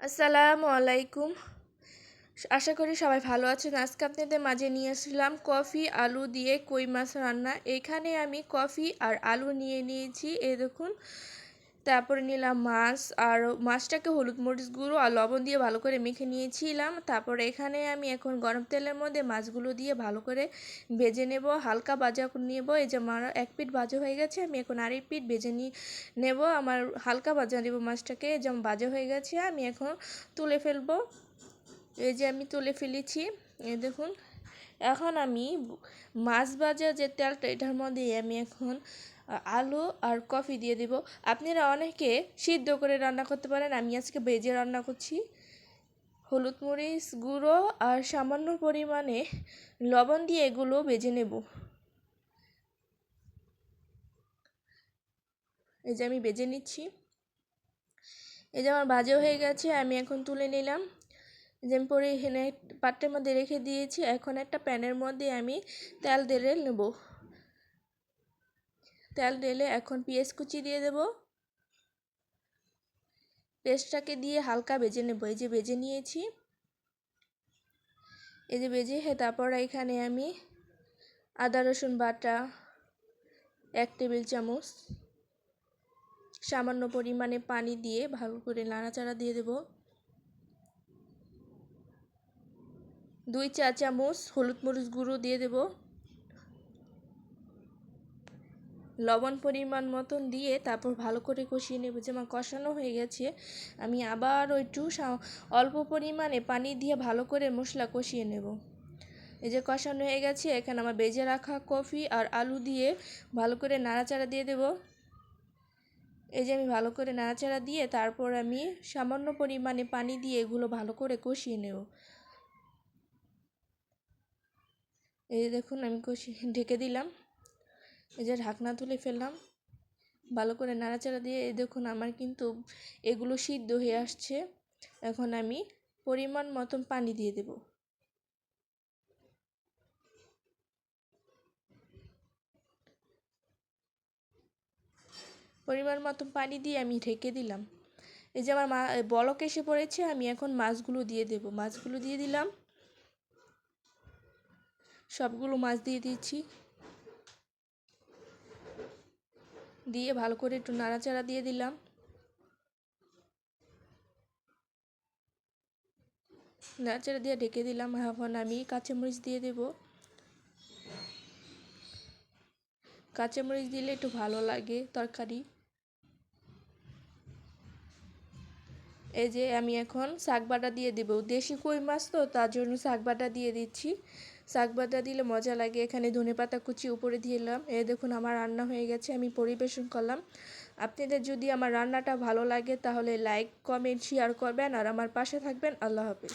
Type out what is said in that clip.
আসসালামু আলাইকুম। আশা করি সবাই ভালো আছেন। আজকে আপনাদের মাঝে নিয়ে আসলাম কফি, আলু দিয়ে কই মাছ রান্না। এখানে আমি কফি আর আলু নিয়ে নিয়েছি। এ দেখুন তারপরে নিলাম মাছ, আর মাছটাকে হলুদ মরিচ গুঁড়ো আর লবণ দিয়ে ভালো করে মেখে নিয়েছিলাম। তারপরে এখানে আমি এখন গরম তেলের মধ্যে মাছগুলো দিয়ে ভালো করে ভেজে নেব, হালকা ভাজা নেব। এই যে আমার এক পিঠ ভাজা হয়ে গেছে, আমি এখন আরেক পিঠ ভেজে নিয়ে নেব। আমার হালকা ভাজা নেব মাছটাকে যেমন ভাজা হয়ে গেছে, আমি এখন তুলে ফেলব। এই যে আমি তুলে ফেলেছি দেখুন। এখন আমি মাছ ভাজা যে তেলটা, এটার মধ্যে আমি এখন আলু আর কফি দিয়ে দেব। আপনারা অনেকে সিদ্ধ করে রান্না করতে পারেন। আমি আজকে ভেজে রান্না করছি। হলুদ মরিচ গুঁড়ো আর সামান্য পরিমাণে লবণ দিয়ে এগুলো ভেজে নেব। এই যে আমি ভেজে নিচ্ছি। এই যে আমার ভাজা হয়ে গেছে, আমি এখন তুলে নিলাম। যে আমি পরে এখানে পাত্রের মধ্যে রেখে দিয়েছি, এখন একটা প্যানের মধ্যে আমি তেল ঢেলে নেব। তেল ঢেলে এখন পেঁয়াজ কুচি দিয়ে দেব। পেস্টটাকে দিয়ে হালকা ভেজে নেব। এই যে ভেজে নিয়েছি। এই যে ভেজে হ্যাঁ তারপর এখানে আমি আদা, রসুন বাটা, এক টেবিল চামচ সামান্য পরিমাণে পানি দিয়ে ভালো করে নাড়াচাড়া দিয়ে দেব। দুই চা চামচ হলুদ মরিচ গুঁড়ো দিয়ে দেব। লবণ পরিমাণ মতন দিয়ে তারপর ভালো করে কষিয়ে নেব। যে আমার কষানো হয়ে গেছে, আমি আবার একটু অল্প পরিমাণে পানি দিয়ে ভালো করে মশলা কষিয়ে নেব। এই যে কষানো হয়ে গেছে, এখানে আমার বেজে রাখা কফি আর আলু দিয়ে ভালো করে নাড়াচাড়া দিয়ে দেব। এই যে আমি ভালো করে নাড়াচাড়া দিয়ে তারপর আমি সামান্য পরিমাণে পানি দিয়ে এগুলো ভালো করে কষিয়ে নেব। এই যে দেখুন, আমি কষি, ঢেকে দিলাম। এই যে ঢাকনা তুলে ফেললাম। ভালো করে নাড়াচাড়া দিয়ে, এই দেখুন আমার কিন্তু এগুলো সিদ্ধ হয়ে আসছে। এখন আমি পরিমাণ মতন পানি দিয়ে দেব। পরিমাণ মতন পানি দিয়ে আমি ঢেকে দিলাম। এই যে আমার মা, বলক এসে পড়েছে, আমি এখন মাছগুলো দিয়ে দেব। মাছগুলো দিয়ে দিলাম। সবগুলো মাছ দিয়ে দিচ্ছি। দিয়ে ভালো করে একটু নাড়াচাড়া দিয়ে দিলাম। নাড়াচাড়া দিয়ে ঢেকে দিলাম এখন আমি। কাঁচামরিচ দিয়ে দেব। কাঁচামরিচ দিলে একটু ভালো লাগে তরকারি। এই যে আমি এখন শাক বাটা দিয়ে দেবো। দেশি কই মাছ তো, তার জন্য শাক বাটা দিয়ে দিচ্ছি। শাক বাটা দিলে মজা লাগে। এখানে ধনে পাতা কুচি উপরে দিলাম এ দেখুন আমার রান্না হয়ে গেছে, আমি পরিবেশন করলাম। আপনাদের যদি আমার রান্নাটা ভালো লাগে তাহলে লাইক কমেন্ট শেয়ার করবেন আর আমার পাশে থাকবেন। আল্লাহ হাফিজ।